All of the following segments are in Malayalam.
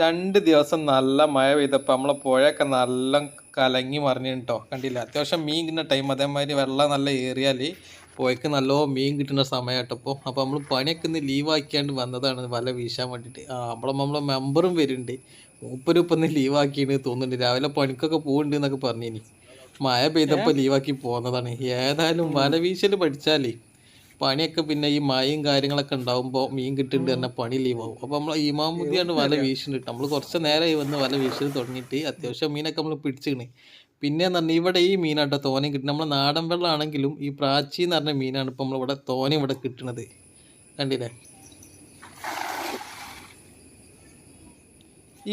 രണ്ട് ദിവസം നല്ല മഴ പെയ്തപ്പോൾ നമ്മളെ പുഴയൊക്കെ നല്ല കലങ്ങി മറിഞ്ഞു കേട്ടോ കണ്ടില്ല? അത്യാവശ്യം മീൻ കിട്ടുന്ന ടൈം അതേമാതിരി വെള്ളം നല്ല ഏറിയാൽ പുഴയ്ക്ക് നല്ലോ മീൻ കിട്ടുന്ന സമയം കേട്ടപ്പോൾ അപ്പോൾ നമ്മൾ പണിയൊക്കെ ഒന്ന് ലീവാക്കിയാണ്ട് വന്നതാണ്. വല വീശാൻ വേണ്ടിയിട്ട് ആ നമ്മളെ നമ്മളെ മെമ്പറും വരുന്നുണ്ട്. മൂപ്പരും ഇപ്പം ഇന്ന് ലീവാക്കിയെന്ന് തോന്നുന്നുണ്ട്. രാവിലെ പണിക്കൊക്കെ പോകുന്നുണ്ട് എന്നൊക്കെ പറഞ്ഞിനി. മഴ പെയ്തപ്പോൾ ലീവാക്കി പോകുന്നതാണ് ഏതായാലും വല വീശൽ പഠിച്ചാലേ പണിയൊക്കെ പിന്നെ ഈ മഴയും കാര്യങ്ങളൊക്കെ ഉണ്ടാവുമ്പോൾ മീൻ കിട്ടുന്നുണ്ട് തന്നെ പണി ലീവാകും അപ്പോൾ നമ്മൾ ഇമാമുദിയാണ് വല വീശുന്നുണ്ട് നമ്മൾ കുറച്ച് നേരമായി വന്ന് വല വീശൽ തുടങ്ങിയിട്ട് അത്യാവശ്യം മീനൊക്കെ നമ്മൾ പിടിച്ചിക്കണ്. പിന്നെ എന്ന് പറഞ്ഞാൽ ഇവിടെ ഈ മീനാട്ടോ തോനെ കിട്ടുന്നത് നമ്മൾ നാടൻ വെള്ളമാണെങ്കിലും ഈ പ്രാച്ചി എന്ന് പറഞ്ഞ മീനാണ് ഇപ്പോൾ നമ്മളിവിടെ തോനെ ഇവിടെ കിട്ടുന്നത് കണ്ടില്ലേ?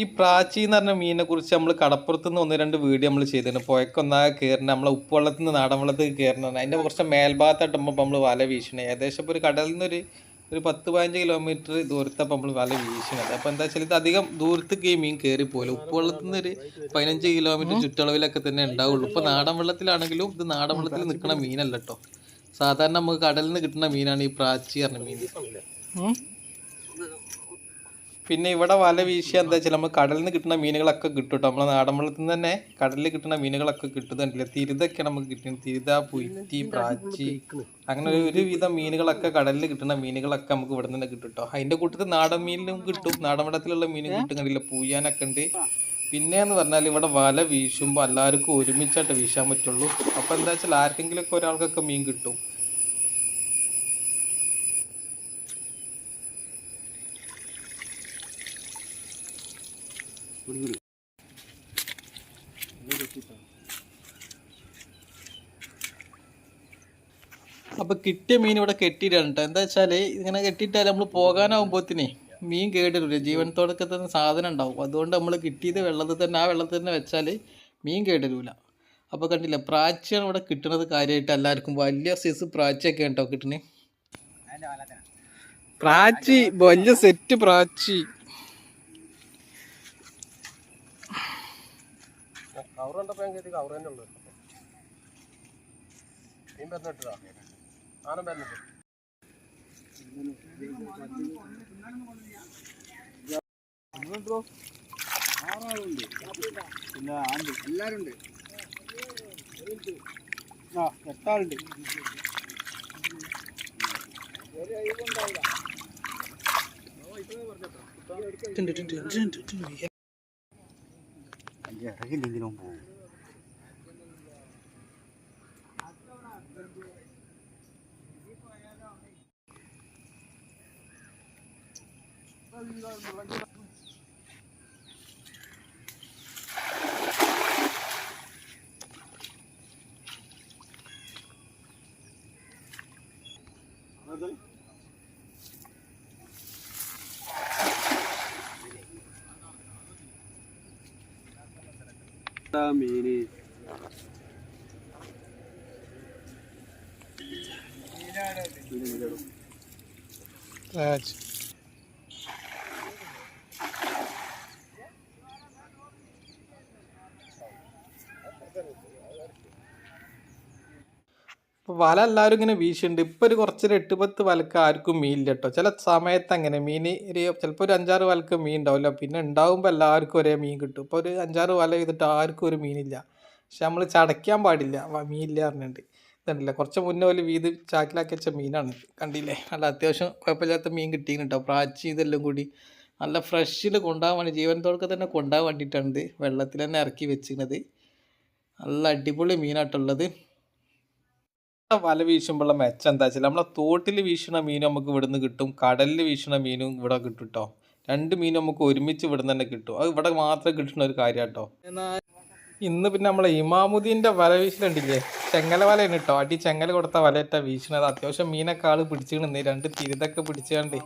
ഈ പ്രാച്ചി എന്ന് പറഞ്ഞ മീനിനെ കുറിച്ച് നമ്മൾ കടപ്പുറത്ത് നിന്ന് ഒന്ന് രണ്ട് വീഡിയോ നമ്മൾ ചെയ്തിട്ടുണ്ട് പുഴക്കൊന്നാകെ കയറുന്ന നമ്മളെ ഉപ്പുവെള്ളത്തിൽ നിന്ന് നാടൻ വെള്ളത്തിൽ കയറുന്ന അതിന്റെ കുറച്ച് മേൽഭാഗത്തായിട്ടാകുമ്പോൾ നമ്മൾ വല വീശണേ. ഏകദേശം ഇപ്പോൾ ഒരു കടലിൽ നിന്നൊരു ഒരു പത്ത് പതിനഞ്ച് കിലോമീറ്റർ ദൂരത്തപ്പോൾ നമ്മൾ വല വീശണത്. അപ്പോൾ എന്താ വെച്ചാൽ ഇത് അധികം ദൂരത്തേക്ക് ഈ മീൻ കയറി പോലും ഉപ്പുവെള്ളത്തിൽ നിന്ന് ഒരു പതിനഞ്ച് കിലോമീറ്റർ ചുറ്റളവിലൊക്കെ തന്നെ ഉണ്ടാവുള്ളൂ. ഇപ്പോൾ നാടൻ വെള്ളത്തിലാണെങ്കിലും ഇത് നാടൻ വെള്ളത്തിൽ നിൽക്കുന്ന മീനല്ല കേട്ടോ സാധാരണ നമുക്ക് കടലിൽ നിന്ന് കിട്ടുന്ന മീനാണ് ഈ പ്രാച്ചി പറഞ്ഞ മീൻ. പിന്നെ ഇവിടെ വല വീശിയ എന്താ വെച്ചാൽ നമ്മൾ കടലിൽ നിന്ന് കിട്ടുന്ന മീനുകളൊക്കെ കിട്ടും കേട്ടോ നമ്മളെ നാടൻ വെള്ളത്തിൽ നിന്ന് തന്നെ കടലിൽ കിട്ടുന്ന മീനുകളൊക്കെ കിട്ടുന്നുണ്ടല്ലേ തിരുതൊക്കെ നമുക്ക് കിട്ടുന്നത് തിരുത പുറ്റി പ്രാച്ചി അങ്ങനെ ഒരു ഒരുവിധം മീനുകളൊക്കെ കടലിൽ കിട്ടുന്ന മീനുകളൊക്കെ നമുക്ക് ഇവിടെ നിന്ന് കിട്ടും കേട്ടോ അതിന്റെ കൂട്ടത്തിൽ നാടൻ മീനിലും കിട്ടും. നാടൻ വെള്ളത്തിലുള്ള മീനും കിട്ടും കണ്ടില്ല? പൂയാനൊക്കെ ഉണ്ട്. പിന്നെ എന്ന് പറഞ്ഞാൽ ഇവിടെ വല വീശുമ്പോൾ എല്ലാവർക്കും ഒരുമിച്ചായിട്ട് വീശാൻ പറ്റുള്ളൂ. അപ്പോൾ എന്താ വെച്ചാൽ ആർക്കെങ്കിലുമൊക്കെ ഒരാൾക്കൊക്കെ മീൻ കിട്ടും. അപ്പൊ കിട്ടിയ മീൻ ഇവിടെ കെട്ടിയിട്ടാണ് കേട്ടോ എന്താ വെച്ചാൽ ഇങ്ങനെ കെട്ടിയിട്ടാൽ നമ്മൾ പോകാനാവുമ്പോത്തിനെ മീൻ കേടില്ല ജീവനത്തോടൊക്കെ തന്നെ സാധനം ഉണ്ടാവും. അതുകൊണ്ട് നമ്മൾ കിട്ടിയത് വെള്ളത്തിൽ തന്നെ ആ വെള്ളത്തിൽ തന്നെ വെച്ചാൽ മീൻ കേടില്ല അപ്പോൾ കണ്ടില്ല പ്രാച്ചിയാണ് ഇവിടെ കിട്ടുന്നത് കാര്യമായിട്ട് എല്ലാവർക്കും. വലിയ സൈസ് പ്രാച്ചിയൊക്കെ കേട്ടോ കിട്ടണേ. പ്രാച്ചി വലിയ സെറ്റ് പ്രാച്ചി. കവർ കണ്ടപ്പോ ഞാൻ കരുതി കവർ തന്നെ ഉള്ളു മീൻ പറഞ്ഞിട്ടാ ആനം പറഞ്ഞിട്ട് പിന്നെ ആണ്ട് എല്ലാവരും ഉണ്ട് ആ എട്ടാളുണ്ട് 还是零点钟。മീന് പ്രാച്ചി ഇപ്പോൾ വല എല്ലാവരും ഇങ്ങനെ വീശുന്നുണ്ട് ഇപ്പോൾ ഒരു കുറച്ചൊരു എട്ട് പത്ത് വലക്ക് ആർക്കും മീനില്ല കേട്ടോ ചില സമയത്ത് അങ്ങനെ മീൻ ഒരു ചിലപ്പോൾ ഒരു അഞ്ചാറ് വലക്ക് മീൻ ഉണ്ടാവില്ല. പിന്നെ ഉണ്ടാകുമ്പോൾ എല്ലാവർക്കും ഒരേ മീൻ കിട്ടും. ഇപ്പോൾ ഒരു അഞ്ചാറ് വല ചെയ്തിട്ട് ആർക്കും ഒരു മീനില്ല. പക്ഷെ നമ്മൾ ചടയ്ക്കാൻ പാടില്ല. മീൻ മീനില്ല പറഞ്ഞിട്ട്. ഇതുണ്ടല്ലേ. കുറച്ച് മുന്നേ ഒരു വീത് ചാക്കിലാക്കി വെച്ച മീനാണ് കണ്ടില്ലേ? നല്ല അത്യാവശ്യം കുഴപ്പമില്ലാത്ത മീൻ കിട്ടിയിരുന്നു കേട്ടോ. പ്രാച്ചി ഇതെല്ലാം കൂടി നല്ല ഫ്രഷിൽ കൊണ്ടുപോകാൻ വേണ്ടി ജീവനത്തോടൊക്കെ തന്നെ കൊണ്ടുപോകാൻ വേണ്ടിയിട്ടാണ് ഇത് വെള്ളത്തിൽ തന്നെ ഇറക്കി വെച്ചിരുന്നത് നല്ല അടിപൊളി മീനായിട്ടുള്ളത് വല വീശുമ്പോഴുള്ള മെച്ചം എന്താ വെച്ചാൽ നമ്മളെ തോട്ടിൽ വീശുന്ന മീനും നമുക്ക് ഇവിടുന്ന് കിട്ടും കടലിൽ വീശുന്ന മീനും ഇവിടെ കിട്ടും കേട്ടോ രണ്ട് മീനും നമുക്ക് ഒരുമിച്ച് ഇവിടുന്ന് തന്നെ കിട്ടും. അത് ഇവിടെ മാത്രം കിട്ടുന്ന ഒരു കാര്യം കേട്ടോ ഇന്ന് പിന്നെ നമ്മളെ ഇമാമുദ്ദീന്റെ വല വീശലുണ്ടില്ലേ? ചെങ്ങല വലയാണ് കേട്ടോ അടി ചെങ്ങല കൊടുത്ത വലയറ്റ വീശണത്. അത്യാവശ്യം മീനൊക്കെ ആൾ പിടിച്ചിരുന്നേ രണ്ട് തിരിതൊക്കെ പിടിച്ചുകൊണ്ട്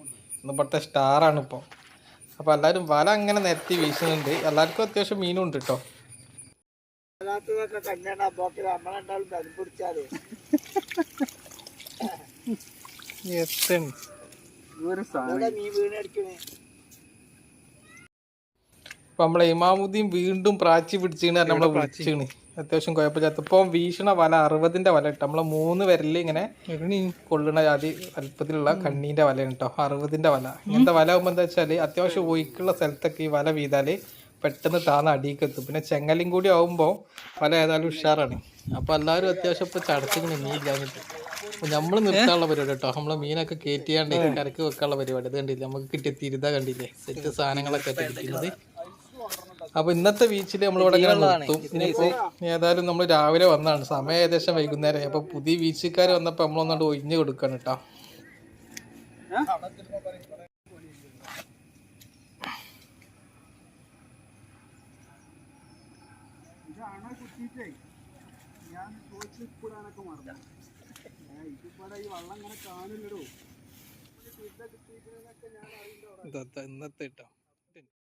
ഇന്ന് ഇവിടുത്തെ സ്റ്റാറാണ് ഇപ്പോൾ അപ്പോൾ എല്ലാവരും വല അങ്ങനെ നിരത്തി വീശുന്നുണ്ട്. എല്ലാവർക്കും അത്യാവശ്യം മീനും ഉണ്ട് കേട്ടോ എത്തണ് ഒരു അപ്പൊ നമ്മളെ ഇമാമുദ്ദീൻ വീണ്ടും പ്രാച്ചി പിടിച്ചാണ് നമ്മളെ വിളിച്ചാണ്. അത്യാവശ്യം കുഴപ്പമില്ലാത്ത ഇപ്പം വീശണ വല അറുപതിന്റെ വല ഇട്ടോ. നമ്മളെ മൂന്ന് വിരൽ ഇങ്ങനെ കൊള്ളുന്ന ജാതി അല്പത്തിലുള്ള കണ്ണീന്റെ വല കേട്ടോ അറുപതിന്റെ വല. ഇങ്ങനത്തെ വല ആകുമ്പോ എന്താ വെച്ചാൽ അത്യാവശ്യം ഒഴുക്കുള്ള സ്ഥലത്തൊക്കെ ഈ വല വീതാൽ പെട്ടെന്ന് താന്ന് അടിയിലേക്ക് എത്തും. പിന്നെ ചെങ്ങലും കൂടി ആവുമ്പോൾ പല ഏതായാലും ഉഷാറാണ്. അപ്പോൾ എല്ലാവരും അത്യാവശ്യം ഇപ്പോൾ ചടച്ചിങ്ങനെ മീൻ ഇല്ലാഞ്ഞിട്ട്. അപ്പോൾ നമ്മൾ നിർത്താനുള്ള പരിപാടി കേട്ടോ നമ്മൾ മീനൊക്കെ കയറ്റിയാണ്ട് കരക്ക് വെക്കാനുള്ള പരിപാടി. ഇത് കണ്ടില്ല? നമുക്ക് കിട്ടിയ തിരുത കണ്ടില്ലേ? സെറ്റ് സാധനങ്ങളൊക്കെ ഇട്ടിരിക്കുന്നത് അപ്പൊ ഇന്നത്തെ ബീച്ചിൽ നമ്മളിവിടെ ഇങ്ങനെ നിർത്തും. ഏതായാലും നമ്മൾ രാവിലെ വന്നാണ്. സമയം ഏകദേശം വൈകുന്നേരം അപ്പൊ പുതിയ ബീച്ചുകാർ വന്നപ്പോ നമ്മളൊന്നാണ്ട് ഒഴിഞ്ഞു കൊടുക്കണം കേട്ടോ കുത്തിയിട്ടേ ഞാൻ ചോദിച്ചു ഇപ്പിടാനൊക്കെ മറന്നു. ഇതിപ്പോ ഈ വള്ളം ഇങ്ങനെ കാണില്ലടോ ഇന്നത്തെ കേട്ടോ